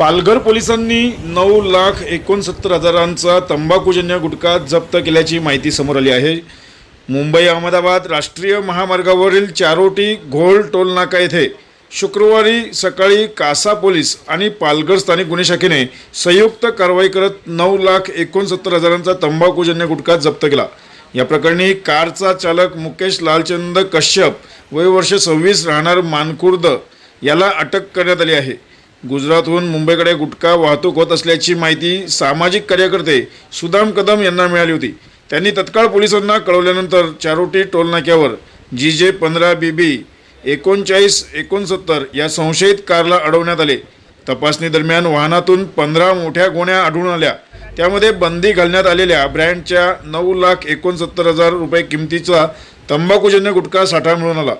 पालघर पोलिसांनी नऊ लाख एकोणसत्तर हजारांचा तंबाखूजन्य गुटखा जप्त केल्याची माहिती समोर आली आहे. मुंबई अहमदाबाद राष्ट्रीय महामार्गावरील चारोटी घोळ टोल नाका येथे शुक्रवारी सकाळी कासा पोलीस आणि पालघर स्थानिक गुन्हे शाखेने संयुक्त कारवाई करत नऊ लाख एकोणसत्तर हजारांचा तंबाखूजन्य गुटखा जप्त केला. या प्रकरणी कारचा चालक मुकेश लालचंद कश्यप वय वर्ष सव्वीस राहणार मानखुर्द याला अटक करण्यात आली आहे. गुजरातहून मुंबईकडे गुटखा वाहतूक होत असल्याची माहिती सामाजिक कार्यकर्ते सुदाम कदम यांना मिळाली होती. त्यांनी तत्काळ पोलिसांना कळवल्यानंतर चारोटी टोलनाक्यावर जी जे पंधरा बी बी एकोणचाळीस एकोणसत्तर या संशयित कारला अडवण्यात आले. तपासणी दरम्यान वाहनातून पंधरा मोठ्या गोण्या आढळून आल्या. त्यामध्ये बंदी घालण्यात आलेल्या ब्रँडच्या नऊ लाख एकोणसत्तर हजार रुपये किमतीचा तंबाखूजन्य गुटखा साठा मिळून आला.